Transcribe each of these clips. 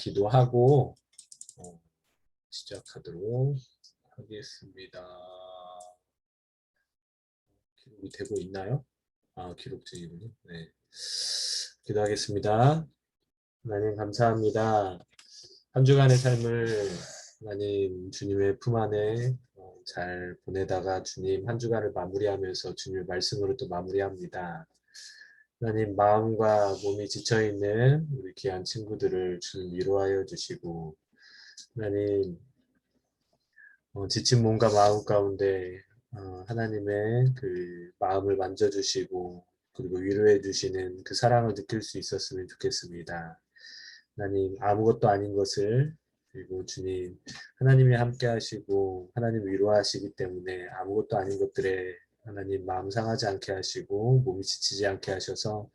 기도하고 어, 시작하도록 하겠습니다. 기록이 되고 있나요? 아, 기록 중이군요. 네. 기도하겠습니다. 하나님 감사합니다. 한 주간의 삶을 하나님 주님의 품 안에 어, 잘 보내다가 주님 한 주간을 마무리하면서 주님의 말씀으로 또 마무리합니다. 하나님 마음과 몸이 지쳐 있는 우리 귀한 친구들을 주님 위로하여 주시고 하나님 어, 지친 몸과 마음 가운데 어, 하나님의 그 마음을 만져주시고 그리고 위로해 주시는 그 사랑을 느낄 수 있었으면 좋겠습니다. 하나님 아무것도 아닌 것을 그리고 주님 하나님이 함께 하시고 하나님 위로하시기 때문에 아무것도 아닌 것들에 하나님 마음 상하지 않게 하시고 몸이 지치지 않게 하셔서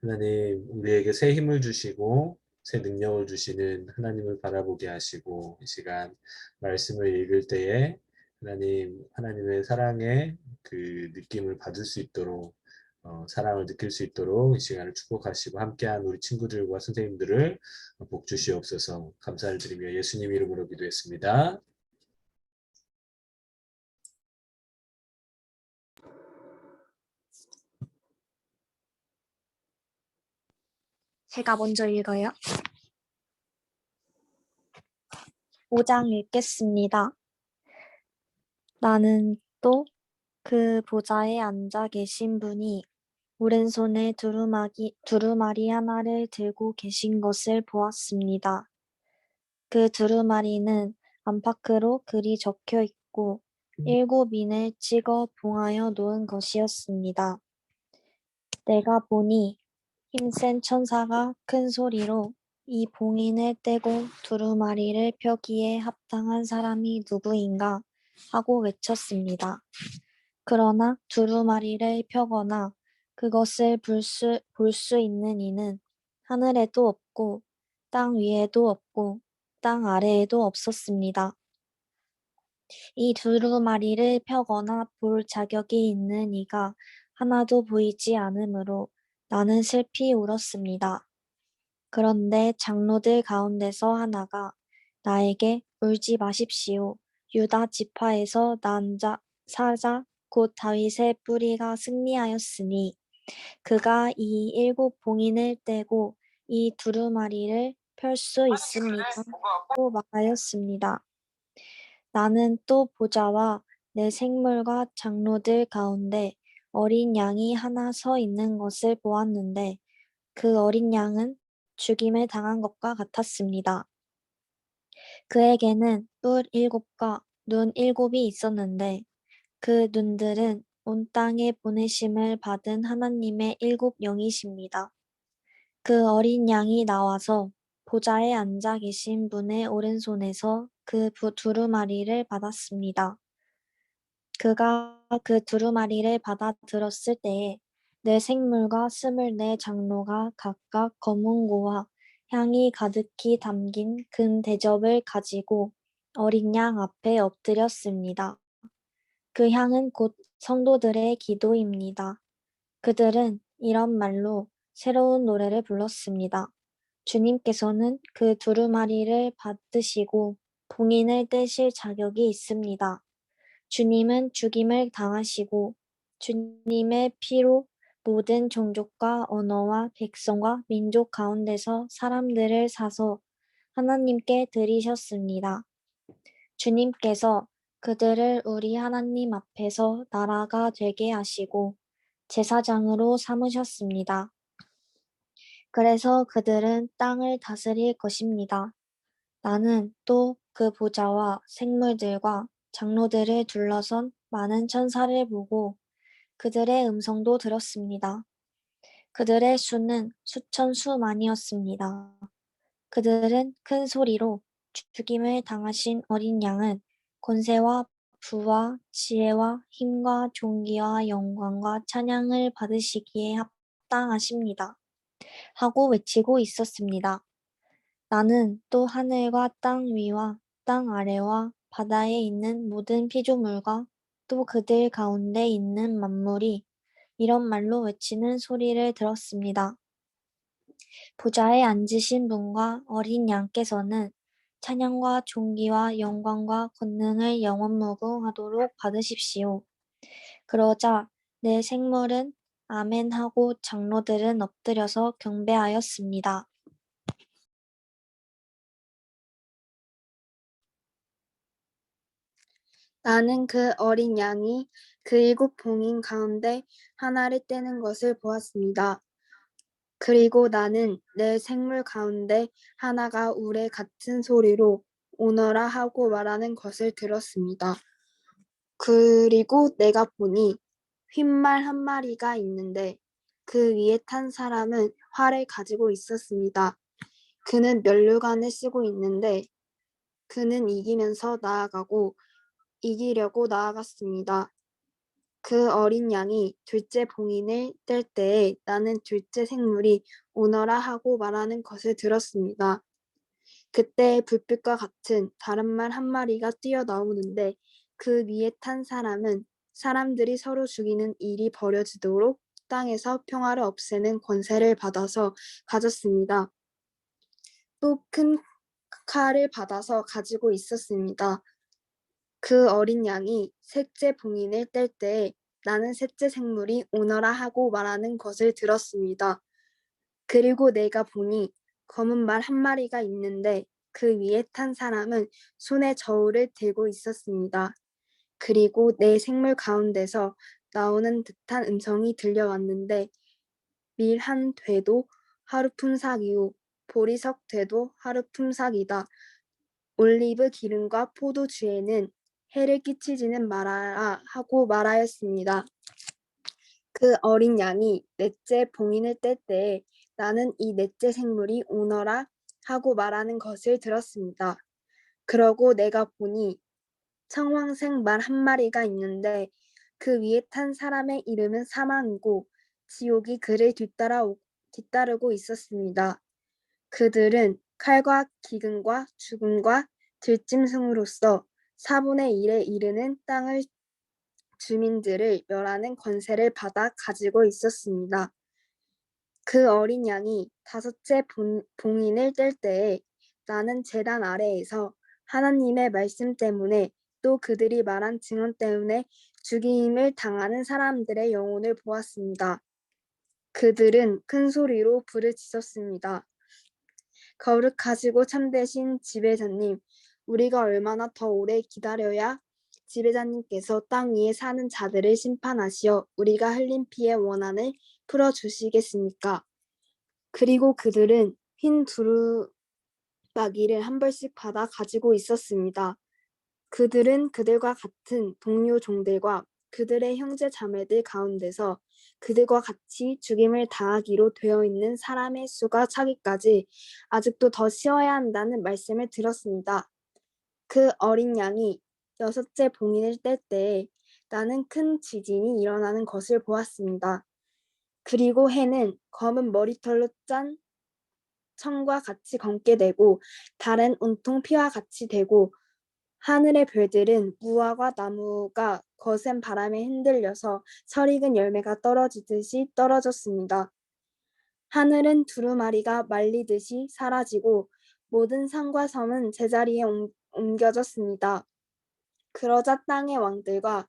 하나님 우리에게 새 힘을 주시고 새 능력을 주시는 하나님을 바라보게 하시고 이 시간 말씀을 읽을 때에 하나님 하나님의 사랑의 그 느낌을 받을 수 있도록 어, 사랑을 느낄 수 있도록 이 시간을 축복하시고 함께한 우리 친구들과 선생님들을 복 주시옵소서 감사를 드리며 예수님 이름으로 기도했습니다. 제가 먼저 읽어요. 5장 읽겠습니다. 나는 또 그 보좌에 앉아 계신 분이 오른손에 두루마기, 두루마리 하나를 들고 계신 것을 보았습니다. 그 두루마리는 안팎으로 글이 적혀 있고 일곱 인을 찍어 봉하여 놓은 것이었습니다. 내가 보니 힘센 천사가 큰 소리로 이 봉인을 떼고 두루마리를 펴기에 합당한 사람이 누구인가 하고 외쳤습니다. 그러나 두루마리를 펴거나 그것을 볼 수, 볼수 있는 이는 하늘에도 없고 땅 위에도 없고 땅 아래에도 없었습니다. 이 두루마리를 펴거나 볼 자격이 있는 이가 하나도 보이지 않으므로 나는 슬피 울었습니다. 그런데 장로들 가운데서 하나가 나에게 울지 마십시오. 유다 지파에서 난 자, 사자 곧 다윗의 뿌리가 승리하였으니 그가 이 일곱 봉인을 떼고 이 두루마리를 펼 수 있습니다. 고 말하였습니다. 나는 또 보자와 내 생물과 장로들 가운데 어린 양이 하나 서 있는 것을 보았는데 그 어린 양은 죽임을 당한 것과 같았습니다. 그에게는 뿔 일곱과 눈 일곱이 있었는데 그 눈들은 온 땅에 보내심을 받은 하나님의 일곱 영이십니다. 그 어린 양이 나와서 보좌에 앉아 계신 분의 오른손에서 그 부- 두루마리를 받았습니다. 그가 그 두루마리를 받아 들었을 때에 내 생물과 스물네 장로가 각각 검은고와 향이 가득히 담긴 금 대접을 가지고 어린 양 앞에 엎드렸습니다. 그 향은 곧 성도들의 기도입니다. 그들은 이런 말로 새로운 노래를 불렀습니다. 주님께서는 그 두루마리를 받으시고 봉인을 떼실 자격이 있습니다. 주님은 죽임을 당하시고 주님의 피로 모든 종족과 언어와 백성과 민족 가운데서 사람들을 사서 하나님께 드리셨습니다. 주님께서 그들을 우리 하나님 앞에서 나라가 되게 하시고 제사장으로 삼으셨습니다. 그래서 그들은 땅을 다스릴 것입니다. 나는 또 그 보좌와 생물들과 장로들을 둘러선 많은 천사를 보고 그들의 음성도 들었습니다. 그들의 수는 수천 수만이었습니다. 그들은 큰 소리로 죽임을 당하신 어린 양은 권세와 부와 지혜와 힘과 존귀와 영광과 찬양을 받으시기에 합당하십니다. 하고 외치고 있었습니다. 나는 또 하늘과 땅 위와 땅 아래와 바다에 있는 모든 피조물과 또 그들 가운데 있는 만물이 이런 말로 외치는 소리를 들었습니다. 보좌에 앉으신 분과 어린 양께서는 찬양과 존귀와 영광과 권능을 영원 무궁하도록 받으십시오. 그러자 내 생물은 아멘 하고 장로들은 엎드려서 경배하였습니다. 나는 그 어린 양이 그 일곱 봉인 가운데 하나를 떼는 것을 보았습니다. 그리고 나는 내 생물 가운데 하나가 우레 같은 소리로 오너라 하고 말하는 것을 들었습니다. 그리고 내가 보니 휜말 한 마리가 있는데 그 위에 탄 사람은 활을 가지고 있었습니다. 그는 면류관을 쓰고 있는데 그는 이기면서 나아가고 이기려고 나아갔습니다. 그 어린 양이 둘째 봉인을 뗄 때에 나는 둘째 생물이 오너라 하고 말하는 것을 들었습니다. 그때 불빛과 같은 다른 말 한 마리가 뛰어나오는데 그 위에 탄 사람은 사람들이 서로 죽이는 일이 벌어지도록 땅에서 평화를 없애는 권세를 받아서 가졌습니다. 또 큰 칼을 받아서 가지고 있었습니다. 그 어린 양이 셋째 봉인을 뗄 때에 나는 셋째 생물이 오너라 하고 말하는 것을 들었습니다. 그리고 내가 보니 검은 말 한 마리가 있는데 그 위에 탄 사람은 손에 저울을 들고 있었습니다. 그리고 내 생물 가운데서 나오는 듯한 음성이 들려왔는데 밀한 되도 하루 품삯이요 보리석 되도 하루 품삯이다. 올리브 기름과 포도주에는 해를 끼치지는 말아라 하고 말하였습니다. 그 어린 양이 넷째 봉인을 뗄 때에 나는 이 넷째 생물이 오너라 하고 말하는 것을 들었습니다. 그러고 내가 보니 청황색 말한 마리가 있는데 그 위에 탄 사람의 이름은 사망이고 지옥이 그를 뒤따라 뒤따르고 있었습니다. 그들은 칼과 기근과 죽음과 들짐승으로서 4분의 1에 이르는 땅을 주민들을 멸하는 권세를 받아 가지고 있었습니다. 그 어린 양이 다섯째 본- 봉인을 뗄 때에 나는 재단 아래에서 하나님의 말씀 때문에 또 그들이 말한 증언 때문에 죽임을 당하는 사람들의 영혼을 보았습니다. 그들은 큰 소리로 부르짖었습니다. 거룩하시고 참되신 지배자님, 우리가 얼마나 더 오래 기다려야 지배자님께서 땅 위에 사는 자들을 심판하시어 우리가 흘린 피의 원한을 풀어 주시겠습니까? 그리고 그들은 흰 두루마기를 한 벌씩 받아 가지고 있었습니다. 그들은 그들과 같은 동료 종들과 그들의 형제 자매들 가운데서 그들과 같이 죽임을 당하기로 되어 있는 사람의 수가 차기까지 아직도 더 쉬어야 한다는 말씀을 들었습니다. 그 어린 양이 여섯째 봉인을 뗄 때에 나는 큰 지진이 일어나는 것을 보았습니다. 그리고 해는 검은 머리털로 짠 청과 같이 검게 되고 달은 온통 피와 같이 되고 하늘의 별들은 무화과 나무가 거센 바람에 흔들려서 설익은 열매가 떨어지듯이 떨어졌습니다. 하늘은 두루마리가 말리듯이 사라지고 모든 산과 섬은 제자리에 옮- 옮겨졌습니다. 그러자 땅의 왕들과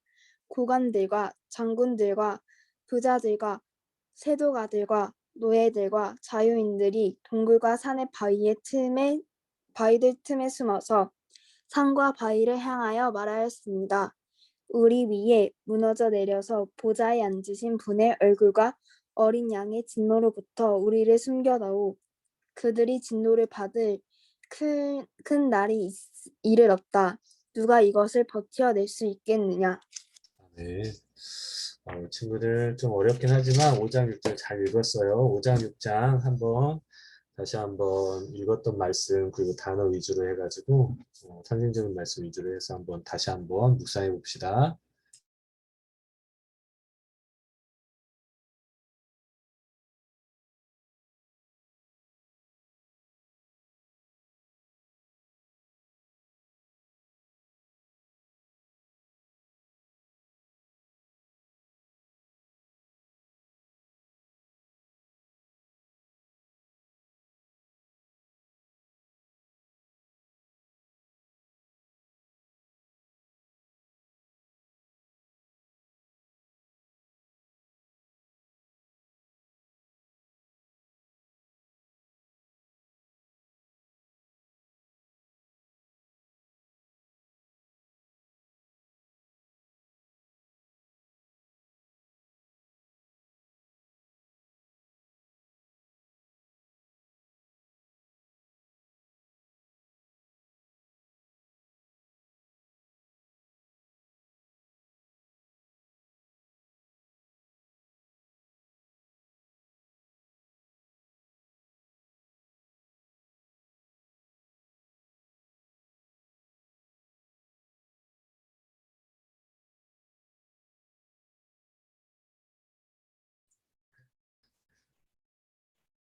고관들과 장군들과 부자들과 세도가들과 노예들과 자유인들이 동굴과 산의 바위의 틈에 바위들 틈에 숨어서 산과 바위를 향하여 말하였습니다. 우리 위에 무너져 내려서 보좌에 앉으신 분의 얼굴과 어린 양의 진노로부터 우리를 숨겨다오. 그들이 진노를 받을 큰, 큰 날이 있, 이를 없다. 누가 이것을 버텨낼 수 있겠느냐? 네. 어, 친구들 좀 어렵긴 하지만 5장 6절 잘 읽었어요. 5장 6장 한번 다시 한번 읽었던 말씀 그리고 단어 위주로 해가지고 어, 상징적인 말씀 위주로 해서 한번 다시 한번 묵상해 봅시다.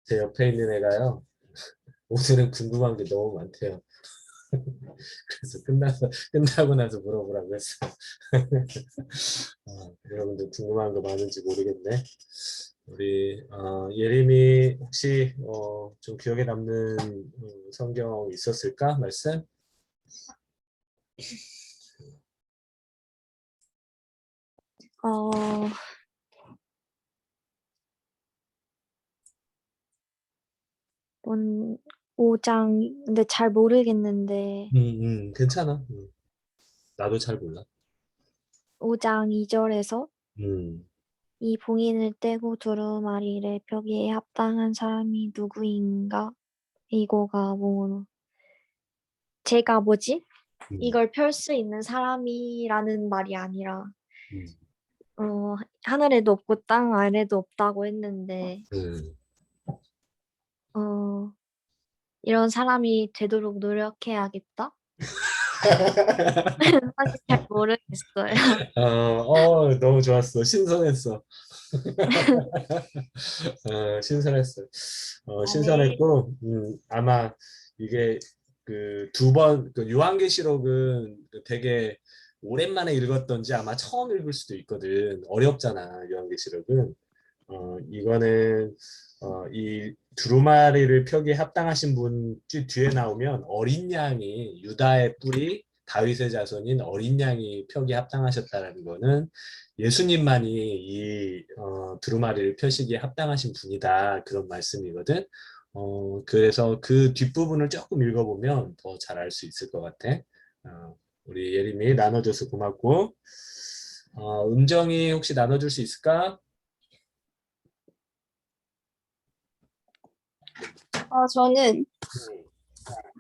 제 옆에 있는 애가요. 오늘은 궁금한 게 너무 많대요. 그래서 끝나서 끝나고 나서 물어보라고 했어요. 어, 여러분들 궁금한 거 많은지 모르겠네. 우리 어, 예림이 혹시 어, 좀 기억에 남는 음, 성경 있었을까 말씀? 어, 뭔 5장 근데 잘 모르겠는데 음, 음, 괜찮아. 음. 나도 잘 몰라. 5장 2절에서 음, 이 봉인을 떼고 두루마리를 펴기에 합당한 사람이 누구인가? 이거가 뭐 제가 뭐지? 음, 이걸 펼 수 있는 사람이라는 말이 아니라 음, 어, 하늘에도 없고 땅 아래도 없다고 했는데 음. 어, 이런 사람이 되도록 노력해야겠다. 사실 잘 모르겠어요. 어, 어, 너무 좋았어. 신선했어. 어, 신선했어. 어, 신선했고, 음, 아마 이게 그두 번, 그 요한계시록은 그 되게 오랜만에 읽었던지 아마 처음 읽을 수도 있거든. 어렵잖아, 요한계시록은. 어, 이거는 어, 이 두루마리를 펴기에 합당하신 분 뒤- 뒤에 나오면 어린 양이 유다의 뿌리 다윗의 자손인 어린 양이 펴기에 합당하셨다는 거는 예수님만이 이 어, 두루마리를 펴시기에 합당하신 분이다 그런 말씀이거든. 어, 그래서 그 뒷부분을 조금 읽어보면 더 잘 알 수 있을 것 같아. 어, 우리 예림이 나눠줘서 고맙고 어, 음정이 혹시 나눠줄 수 있을까? 어, 저는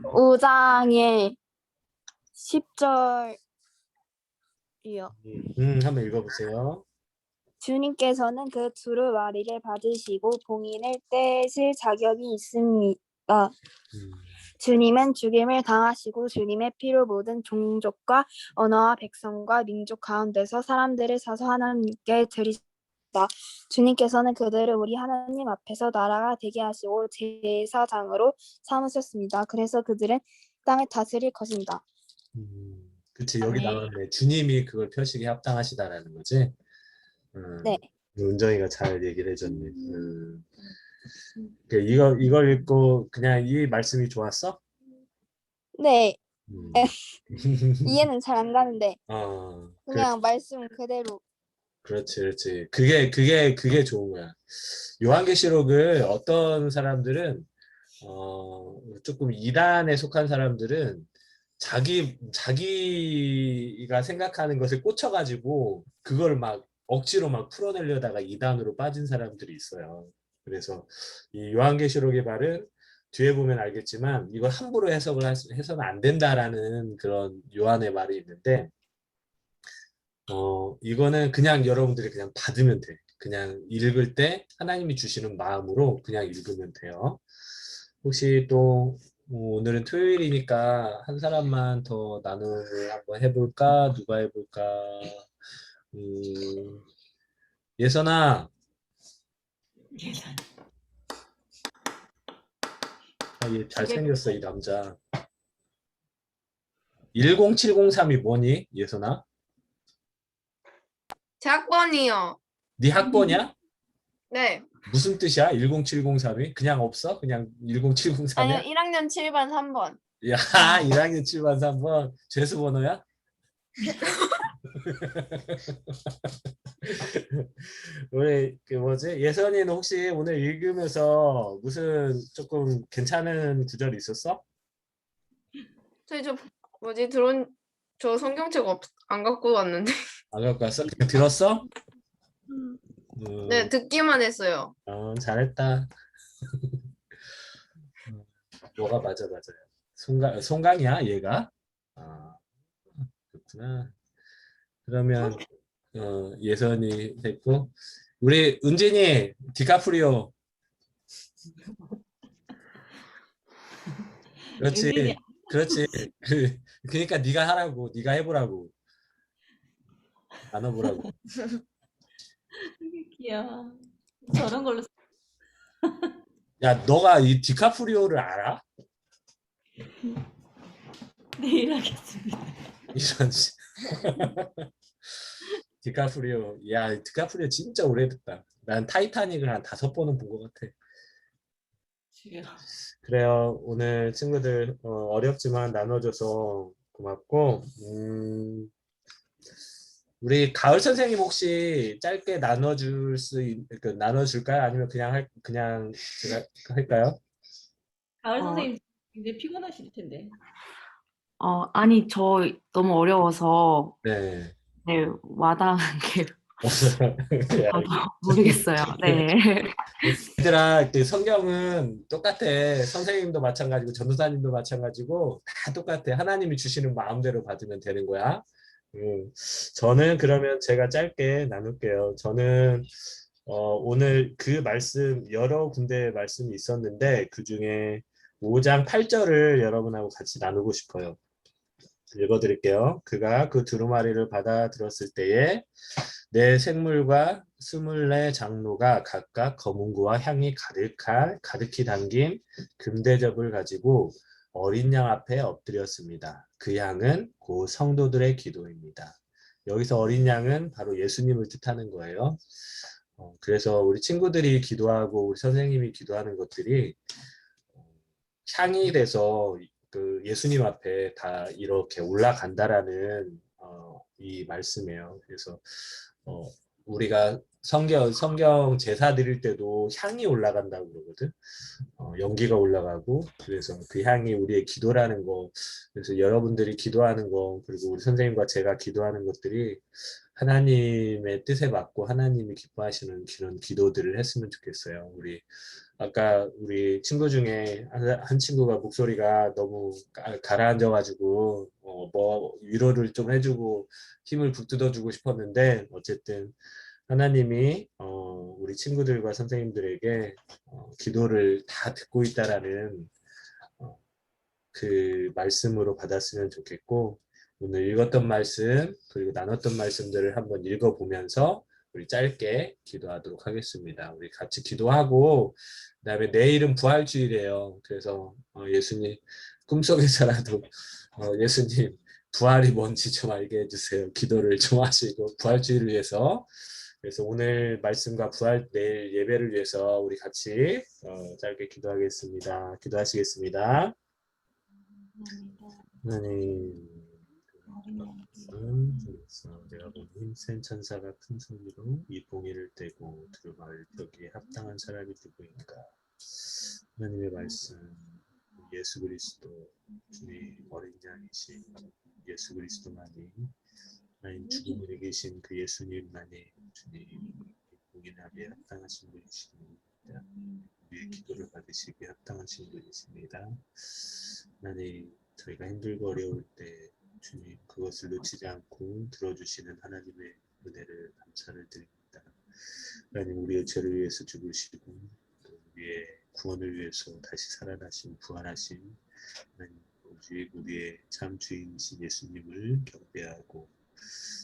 5장의 10절이요. 음, 음, 한번 읽어보세요. 주님께서는 그 두루 마리를 받으시고 봉인을 떼실 자격이 있습니다. 음, 주님은 죽임을 당하시고 주님의 피로 모든 종족과 언어와 백성과 민족 가운데서 사람들을 사서 하나님께 드리 다. 주님께서는 그들을 우리 하나님 앞에서 나라가 되게 하시고 제사장으로 삼으셨습니다. 그래서 그들은 땅을 다스릴 것입니다. 음, 그치 여기 네. 나왔네. 주님이 그걸 펴시기 합당하시다라는 거지. 음, 네. 은정이가 잘 얘기를 해줬네. 음. 그 이거 이걸 읽고 그냥 이 말씀이 좋았어? 네, 음. 에. 이해는 잘 안 가는데 어, 그, 그냥 말씀 그대로 그렇지, 그렇지. 그게 그게 그게 좋은 거야. 요한계시록을 어떤 사람들은 어 조금 이단에 속한 사람들은 자기 자기가 생각하는 것을 꽂혀가지고 그걸 막 억지로 막 풀어내려다가 이단으로 빠진 사람들이 있어요. 그래서 이 요한계시록의 말은 뒤에 보면 알겠지만 이걸 함부로 해석을 해서는 안 된다라는 그런 요한의 말이 있는데 어 이거는 그냥 여러분들이 그냥 받으면 돼. 그냥 읽을 때 하나님이 주시는 마음으로 그냥 읽으면 돼요. 혹시 또 어, 오늘은 토요일이니까 한 사람만 더 나눔을 한번 해볼까? 누가 해볼까? 음, 예선아, 아, 얘 잘생겼어, 이 남자. 10703이 뭐니, 예선아? 제 학번이요. 네 학번이야? 네. 무슨 뜻이야? 10703이? 그냥 없어? 그냥 10703이야? 아니요, 1학년 7반 3번. 야, 1학년 7반 3번 죄수 번호야? 우리 그 뭐지? 예선이는 혹시 오늘 읽으면서 무슨 조금 괜찮은 구절 있었어? 저희 저 뭐지 들어온 저 성경책 없, 안 갖고 왔는데. 안 갖고 왔어? 그냥 들었어? 음, 네, 듣기만 했어요. 어, 잘했다. 음, 뭐가 맞아 맞아요. 송강 송강이야 얘가? 아 그렇구나. 그러면 어, 예선이 됐고 우리 은진이 디카프리오. 그렇지. 그렇지. 그 그러니까 네가 하라고, 네가 해보라고. 나눠보라고. 귀여워. 저런 걸로 야, 너가 이 디카프리오를 알아? 내일 하겠습니다. 이런 씨. 디카프리오. 야, 디카프리오 진짜 오래됐다. 난 타이타닉을 한 다섯 번은 본 것 같아. 지금 그래요. 오늘 친구들 어, 어렵지만 나눠줘서 고맙고, 음, 우리 가을 선생님 혹시 짧게 나눠줄 수, 있, 그, 나눠줄까요? 아니면 그냥 할, 그냥 제가 할까요? 가을 어. 선생님 굉장히 피곤하실 텐데. 어, 아니, 저 너무 어려워서, 네. 네, 와닿은 게 야, 저도 모르겠어요. 네. 얘들아, 그 성경은 똑같아. 선생님도 마찬가지고 전도사님도 마찬가지고 다 똑같아. 하나님이 주시는 마음대로 받으면 되는 거야. 음, 저는 그러면 제가 짧게 나눌게요. 저는 어, 오늘 그 말씀 여러 군데 말씀이 있었는데 그 중에 5장 8절을 여러분하고 같이 나누고 싶어요. 읽어드릴게요. 그가 그 두루마리를 받아 들었을 때에 내 생물과 스물네 장로가 각각 검은고와 향이 가득할 가득히 담긴 금대접을 가지고 어린 양 앞에 엎드렸습니다. 그 양은 고 성도들의 기도입니다. 여기서 어린 양은 바로 예수님을 뜻하는 거예요. 어, 그래서 우리 친구들이 기도하고 우리 선생님이 기도하는 것들이 어, 향이 돼서 그 예수님 앞에 다 이렇게 올라간다라는 어, 이 말씀이에요. 그래서 어, 우리가 성경 성경 제사 드릴 때도 향이 올라간다고 그러거든. 어, 연기가 올라가고 그래서 그 향이 우리의 기도라는 거. 그래서 여러분들이 기도하는 거 그리고 우리 선생님과 제가 기도하는 것들이 하나님의 뜻에 맞고 하나님이 기뻐하시는 그런 기도들을 했으면 좋겠어요. 우리 아까 우리 친구 중에 한, 한 친구가 목소리가 너무 가- 가라앉아가지고 어, 뭐 위로를 좀 해주고 힘을 북돋아주고 싶었는데 어쨌든 하나님이 어, 우리 친구들과 선생님들에게 어, 기도를 다 듣고 있다라는 어, 그 말씀으로 받았으면 좋겠고 오늘 읽었던 말씀 그리고 나눴던 말씀들을 한번 읽어보면서 우리 짧게 기도하도록 하겠습니다. 우리 같이 기도하고 그다음에 내일은 부활주일이에요. 그래서 어, 예수님 꿈속에서라도 어, 예수님 부활이 뭔지 좀 알게 해주세요. 기도를 좀 하시고 부활주의를 위해서 그래서 오늘 말씀과 부활 내일 예배를 위해서 우리 같이 어, 짧게 기도하겠습니다. 기도하시겠습니다. 하나님 내가 보니 센 천사가 큰 소리로 이 봉이를 떼고 두루마리를 펴기에 합당한 사람이 누구인가? 하나님의 말씀 예수 그리스도 주님 어린 양이신 예수 그리스도만이 하나님 죽음을 이기신 그 예수님만이 주님 이 봉인하기에 합당하신 분이십니다. 우리의 기도를 받으시기에 합당하신 분이십니다. 하나님 저희가 힘들고 어려울 때 주님 그것을 놓치지 않고 들어주시는 하나님의 은혜를 감사를 드립니다. 하나님 우리의 죄를 위해서 죽으시고 또 우리의 구원을 위해서 다시 살아나신 부활하신 하나님 오직 우리의 참 주인이신 예수님을 경배하고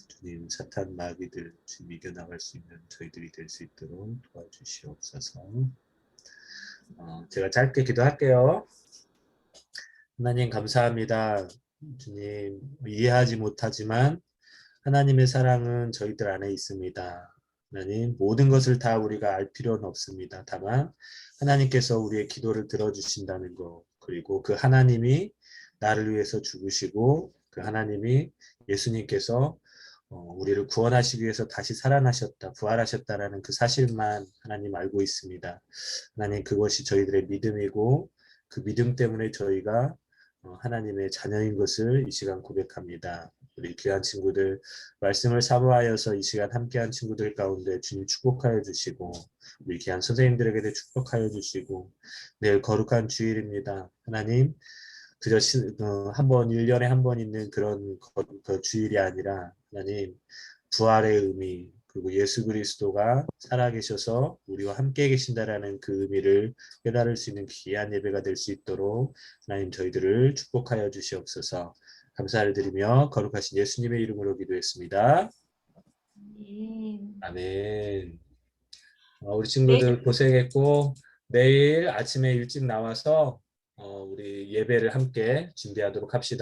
주님 사탄 마귀들 주님 이겨나갈 수 있는 저희들이 될 수 있도록 도와주시옵소서. 어, 제가 짧게 기도할게요. 하나님 감사합니다. 주님 이해하지 못하지만 하나님의 사랑은 저희들 안에 있습니다. 하나님 모든 것을 다 우리가 알 필요는 없습니다. 다만 하나님께서 우리의 기도를 들어주신다는 것 그리고 그 하나님이 나를 위해서 죽으시고 그 하나님이 예수님께서 어, 우리를 구원하시기 위해서 다시 살아나셨다, 부활하셨다라는 그 사실만 하나님 알고 있습니다. 하나님 그것이 저희들의 믿음이고 그 믿음 때문에 저희가 어, 하나님의 자녀인 것을 이 시간 고백합니다. 우리 귀한 친구들 말씀을 사모하여서 이 시간 함께한 친구들 가운데 주님 축복하여 주시고 우리 귀한 선생님들에게도 축복하여 주시고 내일 거룩한 주일입니다. 하나님 그저 어, 한번 1년에 한 번 있는 그런 거, 그 주일이 아니라 하나님 부활의 의미 그리고 예수 그리스도가 살아계셔서 우리와 함께 계신다라는 그 의미를 깨달을 수 있는 귀한 예배가 될 수 있도록 하나님 저희들을 축복하여 주시옵소서 감사를 드리며 거룩하신 예수님의 이름으로 기도했습니다. 예. 아멘. 어, 우리 친구들 고생했고 내일 아침에 일찍 나와서 어, 우리 예배를 함께 준비하도록 합시다.